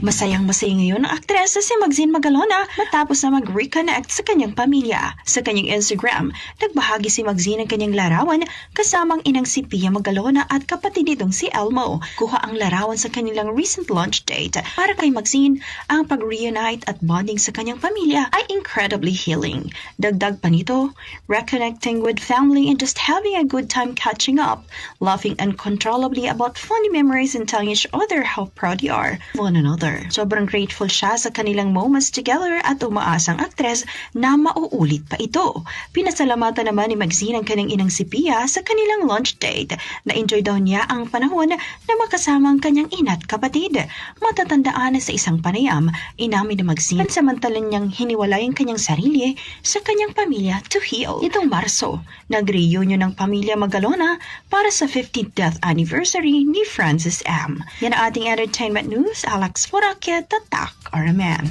Masayang masaya ngayon ang aktres na si Maxine Magalona matapos na mag-reconnect sa kanyang pamilya. Sa kanyang Instagram, nagbahagi si Maxine ng kanyang larawan kasamang inang si Pia Magalona at kapatid nitong si Elmo. Kuha ang larawan sa kanilang recent launch date. Para kay Maxine, ang pag-reunite at bonding sa kanyang pamilya ay incredibly healing. Dagdag pa nito, reconnecting with family and just having a good time catching up, laughing uncontrollably about funny memories and telling each other how proud they are of one another. Sobrang grateful siya sa kanilang moments together at umaasang aktres na mauulit pa ito. Pinasalamatan naman ni Maxine ang kanyang inang si Pia sa kanilang launch date. Na-enjoy daw niya ang panahon na makasama ang kanyang ina't kapatid. Matatandaan sa isang panayam, inamin ni Maxine pansamantalan niyang hiniwalay ang kanyang sarili sa kanyang pamilya to heal. Itong Marso, nag-reunion ng pamilya Magalona para sa 15th death anniversary ni Francis M. Yan ang ating entertainment news. Alex Or a cute or a man.